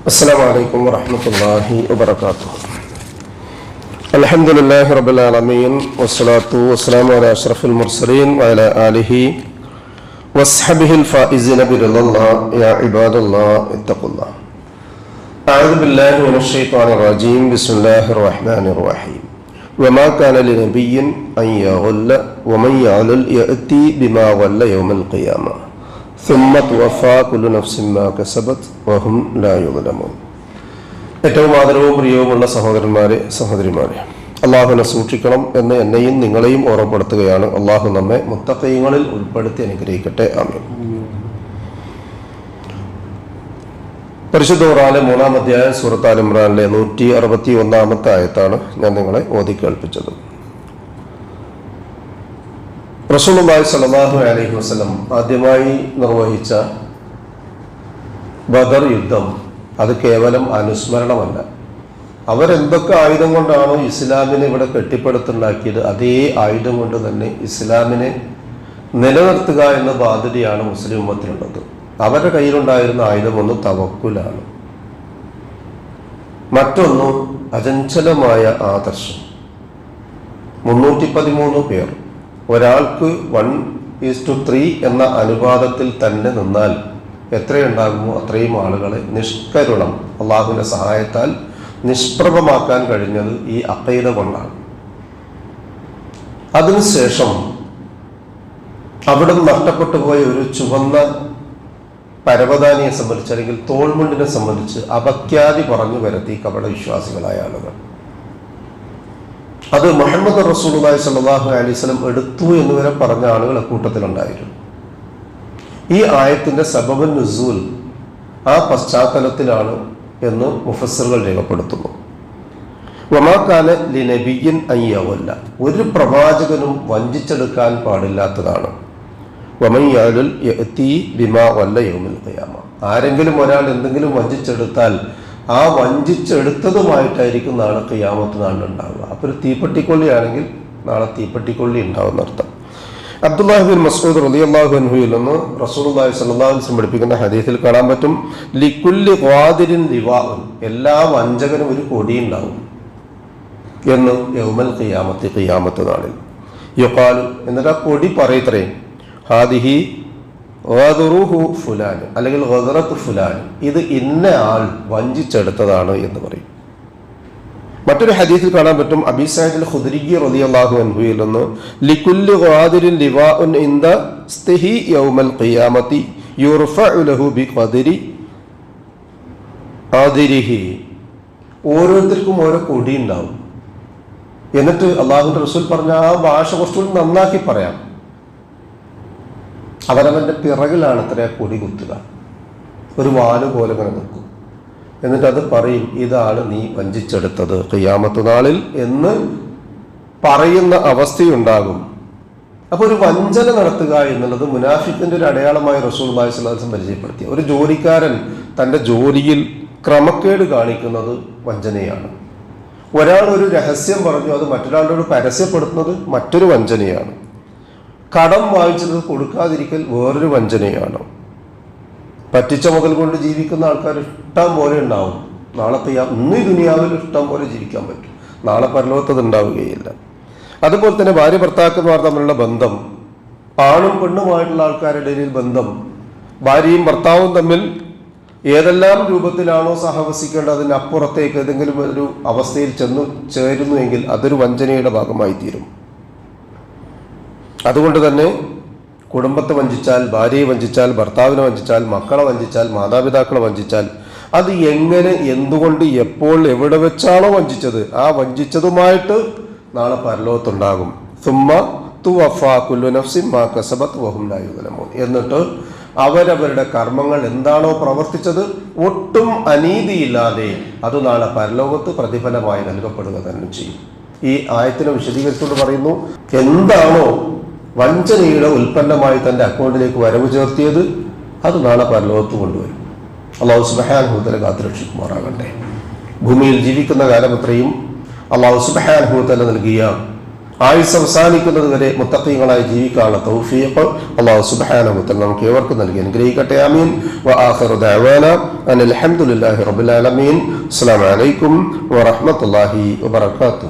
السلام عليكم ورحمة الله وبركاته. الحمد لله رب العالمين والصلاة والسلام على أشرف المرسلين وعلى آله واصحبه الفائزين برضا الله. يا عباد الله اتقوا الله. أعوذ بالله من الشيطان الرجيم. بسم الله الرحمن الرحيم. وما كان لنبي أن يغل ومن يعلل يأتي بما غل يوم القيامة. ഏറ്റവും ആദരവും പ്രിയവുമുള്ള സഹോദരന്മാരെ സഹോദരിമാരെ അള്ളാഹുവിനെ സൂക്ഷിക്കണം എന്ന് എന്നെയും നിങ്ങളെയും ഓർമ്മപ്പെടുത്തുകയാണ്. അള്ളാഹു നമ്മെ മുത്തക്കയങ്ങളിൽ ഉൾപ്പെടുത്തി അനുഗ്രഹിക്കട്ടെ. ആമീൻ. പരിശുദ്ധ ഖുറാനിലെ മൂന്നാം അധ്യായം സൂറത്ത് ആൽ ഇമ്രാനിലെ നൂറ്റി അറുപത്തി ഒന്നാമത്തെ ആയത്താണ് ഞാൻ നിങ്ങളെ ഓതി കേൾപ്പിച്ചത്. റസൂലുള്ളാഹി സ്വല്ലല്ലാഹു അലൈഹി വസല്ലം ആദ്യമായി നിർവഹിച്ച ബദർ യുദ്ധം അത് കേവലം അനുസ്മരണമല്ല. അവരെന്തൊക്കെ ആയുധം കൊണ്ടാണോ ഇസ്ലാമിനെ ഇവിടെ കെട്ടിപ്പടുത്തുണ്ടാക്കിയത് അതേ ആയുധം കൊണ്ട് തന്നെ ഇസ്ലാമിനെ നിലനിർത്തുക എന്ന ബാധ്യതയാണ് മുസ്ലിം ഉമ്മത്തിനുള്ളത് അവരുടെ കയ്യിലുണ്ടായിരുന്ന ആയുധം ഒന്ന് തവക്കുലാണ്. മറ്റൊന്ന് അചഞ്ചലമായ ആദർശം. മുന്നൂറ്റി പതിമൂന്ന് പേർ. ഒരാൾക്ക് വൺ ഈസ് ടു ത്രീ എന്ന അനുപാതത്തിൽ തന്നെ നിന്നാൽ എത്രയുണ്ടാകുമോ അത്രയും ആളുകളെ നിഷ്കരുണം അള്ളാഹുവിന്റെ സഹായത്താൽ നിഷ്പ്രഭമാക്കാൻ കഴിഞ്ഞത് ഈ അക്കൈത കൊണ്ടാണ്. അതിനുശേഷം അവിടെ നഷ്ടപ്പെട്ടു പോയ ഒരു ചുവന്ന പരവതാനിയെ സംബന്ധിച്ച് അല്ലെങ്കിൽ തോൾമുണ്ടിനെ സംബന്ധിച്ച് അപഖ്യാതി പറഞ്ഞു വരുത്തി കപട വിശ്വാസികളായ ആളുകൾ. അത് മുഹമ്മദ് റസൂലുള്ളാഹി സ്വല്ലല്ലാഹു അലൈഹി വസല്ലം എടുത്തു എന്ന് വരെ പറഞ്ഞ ആളുകൾ കൂട്ടത്തിലുണ്ടായിരുന്നു ഈ ആയത്തിന്റെ സബബൻ നുസൂൽ ആ പശ്ചാത്തലത്തിലാണ് എന്ന് മുഫസറുകൾ രേഖപ്പെടുത്തുന്നു. വമാക്കാല ലിനബിയൻ അയ്യവല്ല ഒരു പ്രവാചകനും വഞ്ചിച്ചെടുക്കാൻ പാടില്ലാത്തതാണ്. വമയ്യാലുൽ ബിമാ വല്ല യൗമിൽ ആരെങ്കിലും ഒരാൾ എന്തെങ്കിലും വഞ്ചിച്ചെടുത്താൽ ആ വഞ്ചിച്ചെടുത്തതുമായിട്ടായിരിക്കും നാളെ കയ്യാമത്ത് നാളെ ഉണ്ടാവുക അപ്പോൾ ഒരു തീപ്പെട്ടിക്കൊള്ളിയാണെങ്കിൽ നാളെ തീപ്പെട്ടിക്കൊള്ളി ഉണ്ടാവുന്ന അർത്ഥം അബ്ദുല്ലാഹിബിൻ മസ്ഊദ് അള്ളാഹു അൻഹുയിൽ നിന്ന് അലൈഹി വസല്ലം പഠിപ്പിക്കുന്ന ഹദീസിൽ കാണാൻ പറ്റും ലിക്കുല്ലി ഖാദിരിൻ ദിവാഉൻ എല്ലാ വഞ്ചകനും ഒരു കൊടി ഉണ്ടാവും എന്ന് യൗമൽ കയ്യാമത്തി ഖിയാമത്ത് നാളിൽ യുഖാലു എന്നിട്ട് ആ കൊടി പറയത്രേ ഹാദിഹി ഗദറുഹു ഫുലാൻ അല്ലെങ്കിൽ ഗദറത്ത് ഫുലാൻ. ഇത് ഇന്ന ആൾ വഞ്ചിച്ചെടുത്തതാണ് എന്ന് പറയും. മറ്റൊരു ഹദീസിൽ കാണാൻ പറ്റും അബിസാഹിൽ ഖുദ്രിഗി റതി അള്ളാഹു അൻഹുയിൽ നിന്ന് ലികുല്ലി ഖാദിരിൻ ലിവാഉൻ ഇൻദ സ്തിഹി യൗമൽ ഖിയാമത്തി യുർഫഉ ലഹു ബി ഖദിരി ആദിരിഹി ഓരോരുത്തർക്കും ഓരോ കൊടി ഉണ്ടാവും. എന്നിട്ട് അള്ളാഹുവിന്റെ റസൂൽ പറഞ്ഞ ആ ഭാഷ കുറച്ചുകൂടി നന്നാക്കി പറയാം. അവനവന്റെ പിറകിലാണ് ഇത്ര കൊടി കുത്തുക. ഒരു വാൽ പോലെ ഇങ്ങനെ നിൽക്കും. എന്നിട്ട് അത് പറയും ഇതാണ് നീ വഞ്ചിച്ചെടുത്തത്. ഖിയാമത്ത് നാളിൽ എന്ന് പറയുന്ന അവസ്ഥയുണ്ടാകും. അപ്പോൾ ഒരു വഞ്ചന നടത്തുക എന്നുള്ളത് മുനാഫിക്കിന്റെ ഒരു അടയാളമായി റസൂൽ ബായ്സ്ലാസം പരിചയപ്പെടുത്തി. ഒരു ജോലിക്കാരൻ തന്റെ ജോലിയിൽ ക്രമക്കേട് കാണിക്കുന്നത് വഞ്ചനയാണ്. ഒരാൾ ഒരു രഹസ്യം പറഞ്ഞു അത് മറ്റൊരാളോട് പരസ്യപ്പെടുത്തുന്നത് മറ്റൊരു വഞ്ചനയാണ്. കടം വാങ്ങിച്ചത് കൊടുക്കാതിരിക്കൽ വേറൊരു വഞ്ചനയാണ്. പറ്റിച്ച മുതൽ കൊണ്ട് ജീവിക്കുന്ന ആൾക്കാർ ഇഷ്ടം പോലെ ഉണ്ടാവും. നാളെ പെയ്യാം ഇന്ന് ഈ ദുനിയാവിൽ ഇഷ്ടം പോലെ ജീവിക്കാൻ പറ്റും. നാളെ പരലോകത്തത് ഉണ്ടാവുകയില്ല. അതുപോലെ തന്നെ ഭാര്യ ഭർത്താക്കന്മാർ തമ്മിലുള്ള ബന്ധം ആണും പെണ്ണുമായിട്ടുള്ള ആൾക്കാരുടെ ഇടയിൽ ബന്ധം ഭാര്യയും ഭർത്താവും തമ്മിൽ ഏതെല്ലാം രൂപത്തിലാണോ സഹവസിക്കേണ്ടത് അതിനപ്പുറത്തേക്ക് ഏതെങ്കിലും ഒരു അവസ്ഥയിൽ ചെന്നു ചേരുന്നുവെങ്കിൽ അതൊരു വഞ്ചനയുടെ ഭാഗമായി തീരും അതുകൊണ്ട് തന്നെ കുടുംബത്തെ വഞ്ചിച്ചാൽ ഭാര്യയെ വഞ്ചിച്ചാൽ ഭർത്താവിനെ വഞ്ചിച്ചാൽ മക്കളെ വഞ്ചിച്ചാൽ മാതാപിതാക്കളെ വഞ്ചിച്ചാൽ അത് എങ്ങനെ എന്തുകൊണ്ട് എപ്പോൾ എവിടെ വെച്ചാണോ വഞ്ചിച്ചത് ആ വഞ്ചിച്ചതുമായിട്ട് നാളെ പരലോകത്തുണ്ടാകും. സുമ്മ തു വഫാ കുല്ലു നഫ്സിൻ മാ കസബത്ത് വഹും എന്നിട്ട് അവരവരുടെ കർമ്മങ്ങൾ എന്താണോ പ്രവർത്തിച്ചത് ഒട്ടും അനീതിയില്ലാതെ അത് നാളെ പരലോകത്ത് പ്രതിഫലമായി നൽകപ്പെടുക തന്നെ ചെയ്യും. ഈ ആയത്തിനെ വിശദീകരിച്ചുകൊണ്ട് പറയുന്നു എന്താണോ വഞ്ചനയുടെ ഉൽപ്പന്നമായി തന്റെ അക്കൗണ്ടിലേക്ക് വരവ് ചേർത്തിയത് അത് നാളെ പരലോകത്ത് കൊണ്ടുവരും. അള്ളാഹു സുബഹാൻഹൂത്തല കാത്തുരക്ഷിക്കുമാറാകട്ടെ. ഭൂമിയിൽ ജീവിക്കുന്ന കാലം അത്രയും അള്ളാഹു സുബഹാൻഹൂത്തല നൽകിയ ആയുസ് അവസാനിക്കുന്നത് വരെ മുത്തക്കീങ്ങളായി ജീവിക്കാനുള്ള തൗഫീഖ് അള്ളാഹു സുബ്ഹാനഹു നമുക്ക് ഏവർക്കും നൽകി അനുഗ്രഹിക്കട്ടെ. ആമീൻ. അലഹമുല്ലാഹി ആലമീൻ. അസ്സലാമു അലൈക്കും വറഹ്മത്തുള്ളാഹി വബറകാതുഹു